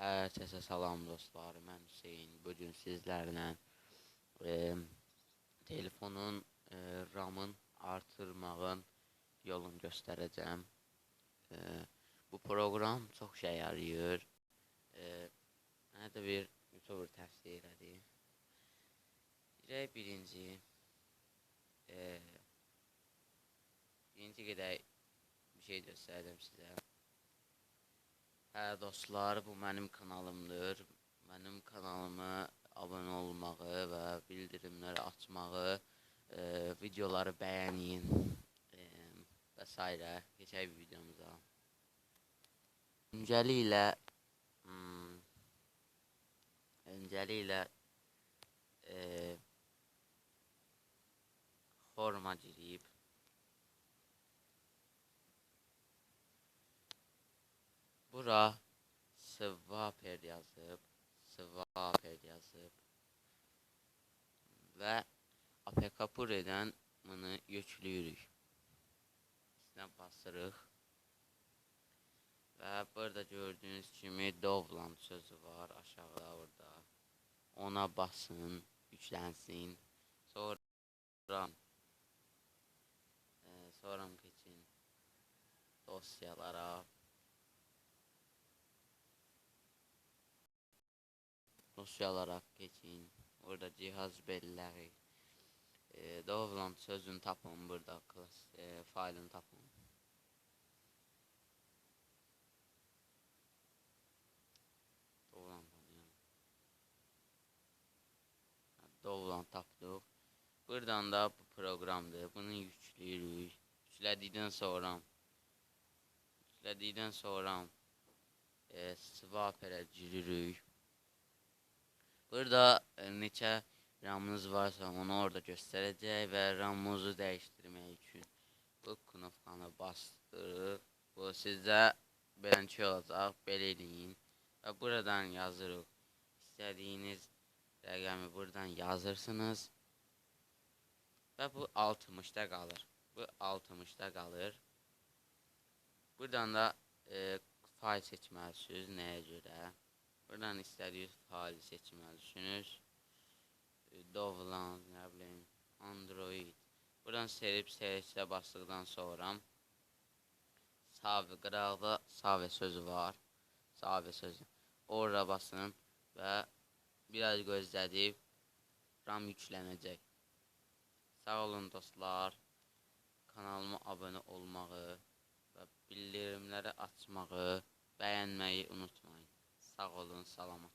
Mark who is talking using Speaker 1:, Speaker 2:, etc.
Speaker 1: Hər kəsə salam dostlar. Mən Hüseyn. Bu gün sizlərlə e, telefonun e, RAM-ın artırmağın yolunu göstərəcəm. E, bu proqram çox şey yarayır. E, mənə də bir YouTuber tövsiyə elədi. Dirək birinci e, birinci gedək bir şey göstərəcəm sizə. Hə dostlar, bu mənim kanalımdır. Mənim kanalıma abunə olmağı və bildirimləri açmağı, e, videoları bəyənin e, və s. Keçək videomuza. Öncəliklə hmm, öncəliklə e, forma girib Bura swapper yazıb, swapper yazıb və APK Pure'dən bunu yükləyirik. İçinə basırıq və burada gördüyünüz kimi Dovland sözü var aşağıda orada. Ona basın, yüklənsin. Sonra e, sonra keçin dosyalara. Dosyalara geçin. Burada cihaz belləri. E, Dovland sözünü tapın burada. Klas, e, failini tapın. Dovland yani. Dovland tapdıq. Buradan da bu proqramdır. Bunu yükləyirik. Yüklədikdən sonra yüklədikdən sonra e, swapperə giririk. Burada e, neçə RAM'ınız varsa onu orada göstərəcək və RAM-ınızı dəyişdirmək üçün bu knopkanı bastırırıq. Bu sizə beləncə olacaq, belə eləyin buradan yazırıq. İstədiyiniz rəqəmi buradan yazırsınız və bu 60-da qalır. Bu 60-da qalır. Buradan da e, fay seçməlisiniz nəyə görə. Buradan istədiyiniz faili seçməlisiniz. Dovland, nə bilim, Android. Buradan serib seçə basdıqdan sonra Savi qıraqda Savi sözü var. Savi sözü. Orada basın və biraz gözlədib RAM yüklənəcək. Sağ olun dostlar. Kanalıma abunə olmağı və bildirimləri açmağı, bəyənməyi unutmayın. Sağ olun, salamat.